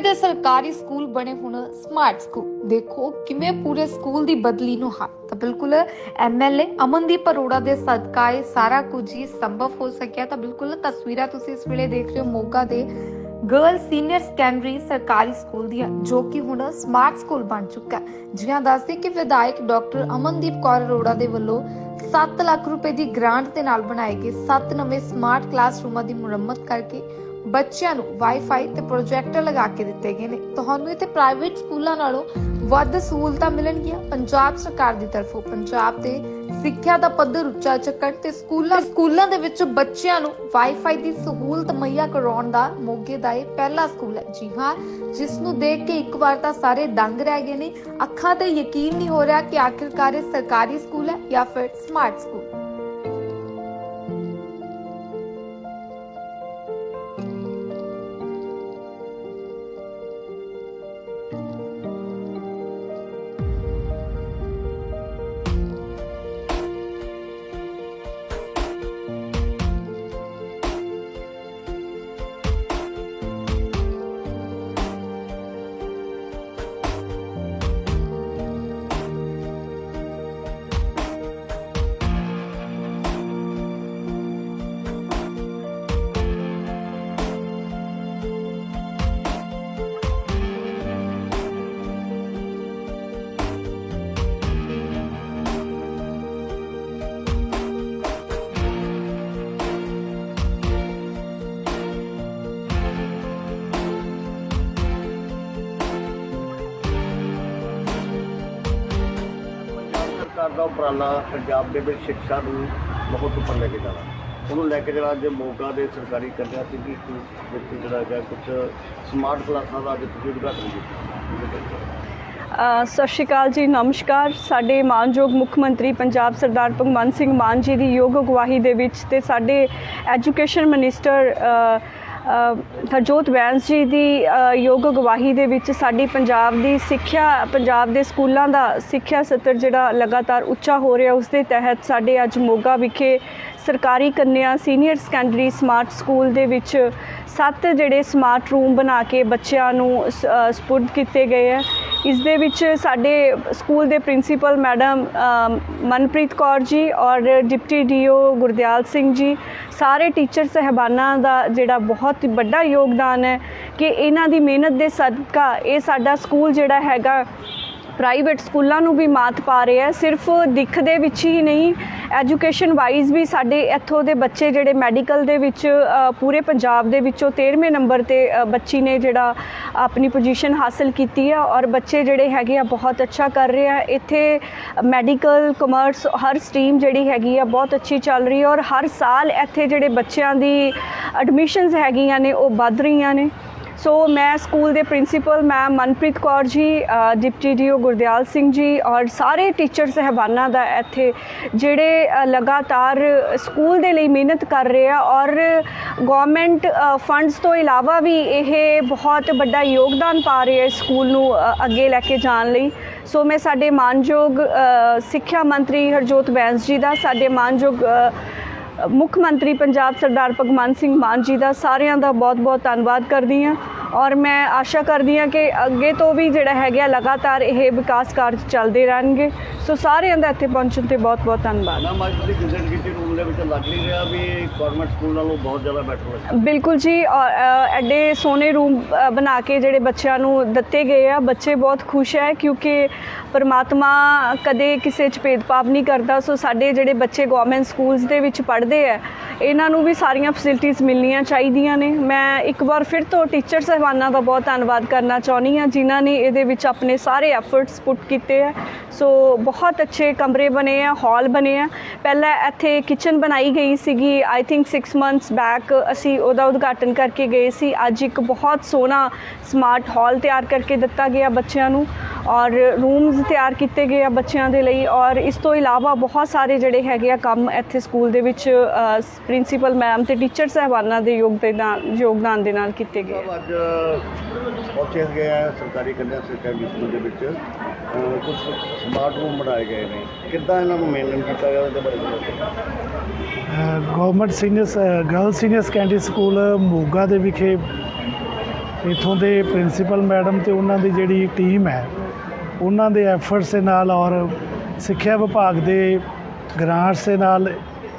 ਸੂਬੇ ਦੇ ਸਰਕਾਰੀ ਸਕੂਲ ਬਣੇ ਹੁਣ ਸਮਾਰਟ ਸਕੂਲ ਦੇਖੋ ਕਿਵੇਂ ਪੂਰੇ ਸਕੂਲ ਦੀ ਬਦਲੀ ਨੂੰ ਹੱਥ ਤਾਂ ਬਿਲਕੁਲ ਐਮਐਲਏ ਅਮਨਦੀਪ ਅਰੋੜਾ ਦੇ ਸਦਕਾ ਸਾਰਾ ਕੁਝ ਹੀ ਸੰਭਵ ਹੋ ਸਕਿਆ। ਤਾਂ ਬਿਲਕੁਲ ਤਸਵੀਰਾਂ ਤੁਸੀਂ ਇਸ ਵੇਲੇ ਦੇਖ ਰਹੇ ਹੋ ਮੋਗਾ ਦੇ ਗਰਲ ਸੀਨੀਅਰ ਸੈਕੰਡਰੀ ਸਰਕਾਰੀ ਸਕੂਲ ਦੀਆਂ, ਜੋ ਕਿ ਹੁਣ ਸਮਾਰਟ ਸਕੂਲ ਬਣ ਚੁੱਕਾ ਹੈ। ਜਿਹਾਂ ਦੱਸਦੇ ਕਿ ਵਿਧਾਇਕ ਡਾਕਟਰ ਅਮਨਦੀਪ ਕੌਰ ਅਰੋੜਾ ਦੇ ਵੱਲੋਂ 7 ਲੱਖ ਰੁਪਏ ਦੀ ਗ੍ਰਾਂਟ ਦੇ ਨਾਲ ਬਣਾਏ ਗਏ 7 ਨਵੇਂ ਸਮਾਰਟ ਕਲਾਸਰੂਮਾਂ ਦੀ ਮੁਰੰਮਤ ਕਰਕੇ ਬੱਚਿਆਂ ਨੂੰ ਵਾਈਫਾਈ ਤੇ ਪ੍ਰੋਜੈਕਟਰ ਲਗਾ ਕੇ ਦਿੱਤੇ ਗਏ ਨੇ। ਤੁਹਾਨੂੰ ਇੱਥੇ ਪ੍ਰਾਈਵੇਟ ਸਕੂਲਾਂ ਨਾਲੋਂ ਵੱਧ ਸਹੂਲਤਾਂ ਮਿਲਣਗੀਆਂ। ਪੰਜਾਬ ਸਰਕਾਰ ਦੀ ਤਰਫੋਂ ਪੰਜਾਬ ਦੇ ਸਿੱਖਿਆ ਦਾ ਪੱਧਰ ਉੱਚਾ ਚੱਕਣ ਤੇ ਸਕੂਲਾਂ ਸਕੂਲਾਂ ਦੇ ਵਿੱਚ ਬੱਚਿਆਂ ਨੂੰ ਵਾਈਫਾਈ ਦੀ ਸਹੂਲਤ ਮੁਹੱਈਆ ਕਰਵਾਉਣ ਦਾ ਮੋਗੇ ਦਾ ਇਹ ਪਹਿਲਾ ਸਕੂਲ ਹੈ। ਜੀ ਹਾਂ, ਜਿਸ ਨੂੰ ਦੇਖ ਕੇ ਇੱਕ ਵਾਰ ਤਾਂ ਸਾਰੇ ਦੰਗ ਰਹਿ ਗਏ ਨੇ। ਅੱਖਾਂ ਤੇ ਯਕੀਨ ਨਹੀਂ ਹੋ ਰਿਹਾ ਕਿ ਆਖਿਰਕਾਰ ਇਹ ਸਰਕਾਰੀ ਸਕੂਲ ਹੈ ਜਾਂ ਫਿਰ ਸਮਾਰਟ ਸਕੂਲ ਦਾ ਉਪਰਾਲਾ ਪੰਜਾਬ ਦੇ ਵਿੱਚ ਸਿੱਖਿਆ ਨੂੰ ਬਹੁਤ ਉੱਪਰ ਲੈ ਕੇ ਜਾਣਾ ਉਹਨੂੰ ਲੈ ਕੇ ਜਿਹੜਾ ਅੱਜ ਮੋਗਾ ਦੇ ਸਰਕਾਰੀ ਕੰਨਿਆ ਸਿੱਧੀ ਸਕੂਲ ਵਿੱਚ ਜਿਹੜਾ ਹੈਗਾ ਕੁਝ ਸਮਾਰਟ ਕਲਾਸਾਂ ਦਾ ਅੱਜ ਤੁਸੀਂ ਉਦਘਾਟਨ ਕੀਤਾ। ਸਤਿ ਸ਼੍ਰੀ ਅਕਾਲ ਜੀ, ਨਮਸਕਾਰ। ਸਾਡੇ ਮਾਨਯੋਗ ਮੁੱਖ ਮੰਤਰੀ ਪੰਜਾਬ ਸਰਦਾਰ ਭਗਵੰਤ ਸਿੰਘ ਮਾਨ ਜੀ ਦੀ ਯੋਗ ਅਗਵਾਈ ਦੇ ਵਿੱਚ ਤੇ ਸਾਡੇ ਐਜੂਕੇਸ਼ਨ ਮਿਨਿਸਟਰ ਹਰਜੋਤ ਬੈਂਸ ਜੀ ਦੀ ਯੋਗ ਅਗਵਾਈ ਦੇ ਵਿੱਚ ਸਾਡੀ ਪੰਜਾਬ ਦੀ ਸਿੱਖਿਆ, ਪੰਜਾਬ ਦੇ ਸਕੂਲਾਂ ਦਾ ਸਿੱਖਿਆ ਸਤਰ ਜਿਹੜਾ ਲਗਾਤਾਰ ਉੱਚਾ ਹੋ ਰਿਹਾ, ਉਸ ਦੇ ਤਹਿਤ ਸਾਡੇ ਅੱਜ ਮੋਗਾ ਵਿਖੇ ਸਰਕਾਰੀ ਕੰਨਿਆ ਸੀਨੀਅਰ ਸੈਕੰਡਰੀ ਸਮਾਰਟ ਸਕੂਲ ਦੇ ਵਿੱਚ ਸੱਤ ਜਿਹੜੇ ਸਮਾਰਟ ਰੂਮ ਬਣਾ ਕੇ ਬੱਚਿਆਂ ਨੂੰ ਸਪੁਰਦ ਕੀਤੇ ਗਏ ਹੈ। ਇਸ ਦੇ ਵਿੱਚ ਸਾਡੇ ਸਕੂਲ ਦੇ ਪ੍ਰਿੰਸੀਪਲ ਮੈਡਮ ਮਨਪ੍ਰੀਤ ਕੌਰ ਜੀ ਔਰ ਡਿਪਟੀ ਡੀਓ ਗੁਰਦਿਆਲ ਸਿੰਘ ਜੀ, ਸਾਰੇ ਟੀਚਰ ਸਹਿਬਾਨਾਂ ਦਾ ਜਿਹੜਾ ਬਹੁਤ ਵੱਡਾ ਯੋਗਦਾਨ ਹੈ ਕਿ ਇਹਨਾਂ ਦੀ ਮਿਹਨਤ ਦੇ ਸਦਕਾ ਇਹ ਸਾਡਾ ਸਕੂਲ ਜਿਹੜਾ ਹੈਗਾ ਪ੍ਰਾਈਵੇਟ ਸਕੂਲਾਂ ਨੂੰ ਵੀ ਮਾਤ ਪਾ ਰਿਹਾ ਹੈ, ਸਿਰਫ ਦਿੱਖ ਦੇ ਵਿੱਚ ਹੀ ਨਹੀਂ ਐਜੂਕੇਸ਼ਨ ਵਾਈਜ਼ ਵੀ ਸਾਡੇ ਇੱਥੋਂ ਦੇ ਬੱਚੇ ਜਿਹੜੇ ਮੈਡੀਕਲ ਦੇ ਵਿੱਚ ਪੂਰੇ ਪੰਜਾਬ ਦੇ ਵਿੱਚੋਂ 13ਵੇਂ ਨੰਬਰ ਤੇ ਬੱਚੀ ਨੇ ਜਿਹੜਾ ਆਪਣੀ ਪੋਜੀਸ਼ਨ ਹਾਸਲ ਕੀਤੀ ਹੈ ਔਰ ਬੱਚੇ ਜਿਹੜੇ ਹੈਗੇ ਆ ਬਹੁਤ ਅੱਛਾ ਕਰ ਰਹੇ ਆ। ਇੱਥੇ ਮੈਡੀਕਲ, ਕਮਰਸ, ਹਰ ਸਟਰੀਮ ਜਿਹੜੀ ਹੈਗੀ ਆ ਬਹੁਤ ਅੱਛੀ ਚੱਲ ਰਹੀ ਹੈ ਔਰ ਹਰ ਸਾਲ ਇੱਥੇ ਜਿਹੜੇ ਬੱਚਿਆਂ ਦੀ ਐਡਮਿਸ਼ਨਸ ਹੈਗੀਆਂ ਨੇ, ਉਹ ਵੱਧ ਰਹੀਆਂ ਨੇ। ਸੋ ਮੈਂ ਸਕੂਲ ਦੇ ਪ੍ਰਿੰਸੀਪਲ ਮੈਮ ਮਨਪ੍ਰੀਤ ਕੌਰ ਜੀ ਅ, ਡਿਪਟੀ ਡੀਓ ਗੁਰਦਿਆਲ ਸਿੰਘ ਜੀ ਔਰ ਸਾਰੇ ਟੀਚਰ ਸਹਿਬਾਨਾਂ ਦਾ ਇੱਥੇ ਜਿਹੜੇ ਲਗਾਤਾਰ ਸਕੂਲ ਦੇ ਲਈ ਮਿਹਨਤ ਕਰ ਰਹੇ ਆ ਔਰ ਗਵਰਨਮੈਂਟ ਫੰਡਸ ਤੋਂ ਇਲਾਵਾ ਵੀ ਇਹ ਬਹੁਤ ਵੱਡਾ ਯੋਗਦਾਨ ਪਾ ਰਹੇ ਆ ਸਕੂਲ ਨੂੰ ਅੱਗੇ ਲੈ ਕੇ ਜਾਣ ਲਈ ਸੋ ਮੈਂ ਸਾਡੇ ਮਾਨਯੋਗ ਸਿੱਖਿਆ ਮੰਤਰੀ ਹਰਜੋਤ ਬੈਂਸ ਜੀ ਦਾ ਸਾਡੇ ਮਾਨਯੋਗ ਮੁੱਖ ਮੰਤਰੀ ਪੰਜਾਬ ਸਰਦਾਰ ਭਗਵੰਤ ਸਿੰਘ ਮਾਨ ਜੀ ਦਾ ਸਾਰਿਆਂ ਦਾ ਬਹੁਤ-ਬਹੁਤ ਧੰਨਵਾਦ ਕਰਦੀ ਹਾਂ। ਔਰ ਮੈਂ ਆਸ਼ਾ ਕਰਦੀ ਹਾਂ ਕਿ ਅੱਗੇ ਤੋਂ ਵੀ ਜਿਹੜਾ ਹੈਗਾ ਲਗਾਤਾਰ ਇਹ ਵਿਕਾਸ ਕਾਰਜ ਚੱਲਦੇ ਰਹਿਣਗੇ। ਸੋ ਸਾਰਿਆਂ ਦਾ ਇੱਥੇ ਪਹੁੰਚਣ ਤੇ ਬਹੁਤ-ਬਹੁਤ ਧੰਨਵਾਦ। ਨਾ ਅੱਜ ਤੁਸੀਂ ਵਿਜ਼ਿਟ ਕੀਤੀ ਰੂਮ ਦੇ ਵਿੱਚ ਲੱਗ ਨਹੀਂ ਰਿਹਾ ਵੀ ਗਵਰਨਮੈਂਟ ਸਕੂਲ ਨਾਲੋਂ ਬਹੁਤ ਜ਼ਿਆਦਾ ਬੈਟਰ ਲੱਗਦਾ ਬਿਲਕੁਲ ਜੀ ਐਡੇ ਸੋਹਣੇ ਰੂਮ ਬਣਾ ਕੇ ਜਿਹੜੇ ਬੱਚਿਆਂ ਨੂੰ ਦਿੱਤੇ ਗਏ ਆ ਬੱਚੇ ਬਹੁਤ ਖੁਸ਼ ਹੈ ਕਿਉਂਕਿ ਪਰਮਾਤਮਾ ਕਦੇ ਕਿਸੇ 'ਚ ਭੇਦਭਾਵ ਨਹੀਂ ਕਰਦਾ। ਸੋ ਸਾਡੇ ਜਿਹੜੇ ਬੱਚੇ ਗਵਰਨਮੈਂਟ ਸਕੂਲਸ ਦੇ ਵਿੱਚ ਪੜ੍ਹਦੇ ਆ ਇਹਨਾਂ ਨੂੰ ਵੀ ਸਾਰੀਆਂ ਫੈਸਿਲਿਟੀਆਂ ਮਿਲਣੀਆਂ ਚਾਹੀਦੀਆਂ ਨੇ। ਮੈਂ ਇੱਕ ਵਾਰ ਫਿਰ ਤੋਂ ਟੀਚਰ ਸਹਿਬਾਨਾਂ ਦਾ ਬਹੁਤ ਧੰਨਵਾਦ ਕਰਨਾ ਚਾਹੁੰਦੀ ਹਾਂ, ਜਿਨ੍ਹਾਂ ਨੇ ਇਹਦੇ ਵਿੱਚ ਆਪਣੇ ਸਾਰੇ ਐਫਰਟਸ ਪੁੱਟ ਕੀਤੇ ਆ ਸੋ ਬਹੁਤ ਅੱਛੇ ਕਮਰੇ ਬਣੇ ਆ ਹਾਲ ਬਣੇ ਆ। ਪਹਿਲਾਂ ਇੱਥੇ ਕਿਚਨ ਬਣਾਈ ਗਈ ਸੀਗੀ ਆਈ ਥਿੰਕ 6 ਮੰਥਸ ਬੈਕ ਅਸੀਂ ਉਹਦਾ ਉਦਘਾਟਨ ਕਰਕੇ ਗਏ ਸੀ। ਅੱਜ ਇੱਕ ਬਹੁਤ ਸੋਹਣਾ ਸਮਾਰਟ ਹਾਲ ਤਿਆਰ ਕਰਕੇ ਦਿੱਤਾ ਗਿਆ ਬੱਚਿਆਂ ਨੂੰ। ਔਰ ਰੂਮਸ ਤਿਆਰ ਕੀਤੇ ਗਏ ਆ ਬੱਚਿਆਂ ਦੇ ਲਈ ਔਰ ਇਸ ਤੋਂ ਇਲਾਵਾ ਬਹੁਤ ਸਾਰੇ ਜਿਹੜੇ ਹੈਗੇ ਆ ਕੰਮ ਇੱਥੇ ਸਕੂਲ ਦੇ ਵਿੱਚ ਪ੍ਰਿੰਸੀਪਲ ਮੈਮ ਤੇ ਟੀਚਰ ਸਹਿਬਾਨਾਂ ਦੇ ਯੋਗਦਾਨ ਯੋਗਦਾਨ ਦੇ ਨਾਲ ਕੀਤੇ ਗਏ ਸਾਹਿਬ ਅੱਜ ਪਹੁੰਚੇ ਗਏ ਆ ਸਰਕਾਰੀ ਕੰਨਿਆ ਸੈਕੰਡਰੀ ਸਕੂਲ ਦੇ ਵਿੱਚ ਕੁਝ ਸਮਾਰਟ ਰੂਮ ਬਣਾਏ ਗਏ ਨੇ। ਕਿੱਦਾਂ ਇਹਨਾਂ ਨੂੰ ਮੇਨਟੇਨ ਕੀਤਾ ਗਿਆ ਉਹਦੇ ਬਾਰੇ ਦੱਸੋ। Government senior girl senior secondary school Moga ਦੇ ਵਿਖੇ ਇਥੋਂ ਦੇ ਪ੍ਰਿੰਸੀਪਲ ਮੈਡਮ ਤੇ ਉਹਨਾਂ ਦੀ ਜਿਹੜੀ ਟੀਮ ਹੈ ਉਹਨਾਂ ਦੇ ਐਫਰਟਸ ਦੇ ਨਾਲ ਔਰ ਸਿੱਖਿਆ ਵਿਭਾਗ ਦੇ ਗ੍ਰਾਂਟਸ ਦੇ ਨਾਲ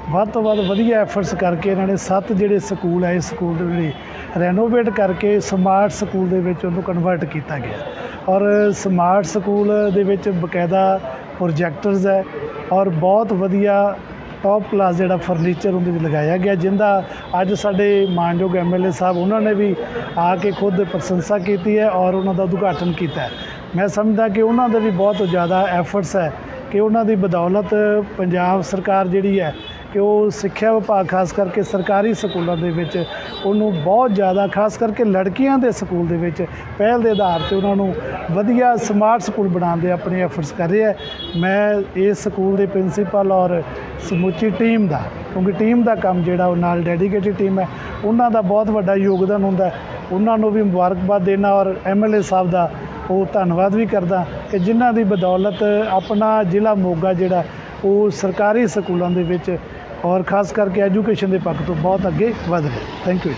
ਵੱਧ ਤੋਂ ਵੱਧ ਵਧੀਆ ਐਫਰਟਸ ਕਰਕੇ ਇਹਨਾਂ ਨੇ ਸੱਤ ਜਿਹੜੇ ਸਕੂਲ ਹੈ ਇਸ ਸਕੂਲ ਦੇ ਜਿਹੜੇ ਰੈਨੋਵੇਟ ਕਰਕੇ ਸਮਾਰਟ ਸਕੂਲ ਦੇ ਵਿੱਚ ਉਹਨੂੰ ਕਨਵਰਟ ਕੀਤਾ ਗਿਆ। ਔਰ ਸਮਾਰਟ ਸਕੂਲ ਦੇ ਵਿੱਚ ਬਕਾਇਦਾ ਪ੍ਰੋਜੈਕਟਰਸ ਹੈ ਔਰ ਬਹੁਤ ਵਧੀਆ ਟੌਪ ਕਲਾਸ ਜਿਹੜਾ ਫਰਨੀਚਰ ਉਹਦੇ ਵਿੱਚ ਲਗਾਇਆ ਗਿਆ, ਜਿੰਦਾ ਅੱਜ ਸਾਡੇ ਮਾਨਯੋਗ ਐਮਐਲਏ ਸਾਹਿਬ ਉਹਨਾਂ ਨੇ ਵੀ ਆ ਕੇ ਖੁਦ ਪ੍ਰਸ਼ੰਸਾ ਕੀਤੀ ਹੈ ਔਰ ਉਹਨਾਂ ਦਾ ਉਦਘਾਟਨ ਕੀਤਾ ਹੈ। ਮੈਂ ਸਮਝਦਾ ਕਿ ਉਹਨਾਂ ਦੇ ਵੀ ਬਹੁਤ ਜ਼ਿਆਦਾ ਐਫਰਟਸ ਹੈ ਕਿ ਉਹਨਾਂ ਦੀ ਬਦੌਲਤ ਪੰਜਾਬ ਸਰਕਾਰ ਜਿਹੜੀ ਹੈ ਕਿ ਉਹ ਸਿੱਖਿਆ ਵਿਭਾਗ ਖਾਸ ਕਰਕੇ ਸਰਕਾਰੀ ਸਕੂਲਾਂ ਦੇ ਵਿੱਚ ਉਹਨੂੰ ਬਹੁਤ ਜ਼ਿਆਦਾ, ਖਾਸ ਕਰਕੇ ਲੜਕੀਆਂ ਦੇ ਸਕੂਲ ਦੇ ਵਿੱਚ ਪਹਿਲ ਦੇ ਆਧਾਰ ਤੇ ਉਹਨਾਂ ਨੂੰ ਵਧੀਆ ਸਮਾਰਟ ਸਕੂਲ ਬਣਾਉਣ ਦੇ ਆਪਣੇ ਐਫਰਟਸ ਕਰ ਰਿਹਾ ਮੈਂ ਇਸ ਸਕੂਲ ਦੇ ਪ੍ਰਿੰਸੀਪਲ ਔਰ ਸਮੁੱਚੀ ਟੀਮ ਦਾ, ਕਿਉਂਕਿ ਟੀਮ ਦਾ ਕੰਮ ਜਿਹੜਾ ਉਹ ਨਾਲ ਡੈਡੀਕੇਟਿਡ ਟੀਮ ਹੈ, ਉਹਨਾਂ ਦਾ ਬਹੁਤ ਵੱਡਾ ਯੋਗਦਾਨ ਹੁੰਦਾ ਉਹਨਾਂ ਨੂੰ ਵੀ ਮੁਬਾਰਕਬਾਦ ਦੇਣਾ ਔਰ ਐਮਐਲਏ ਸਾਹਿਬ ਦਾ ਉਹ ਧੰਨਵਾਦ ਵੀ ਕਰਦਾ ਕਿ ਜਿਨ੍ਹਾਂ ਦੀ ਬਦੌਲਤ ਆਪਣਾ ਜ਼ਿਲ੍ਹਾ ਮੋਗਾ ਜਿਹੜਾ, ਉਹ ਸਰਕਾਰੀ ਸਕੂਲਾਂ ਦੇ ਵਿੱਚ ਔਰ ਖਾਸ ਕਰਕੇ ਐਜੂਕੇਸ਼ਨ ਦੇ ਪੱਖ ਤੋਂ ਬਹੁਤ ਅੱਗੇ ਵਧ ਰਿਹਾ। Thank you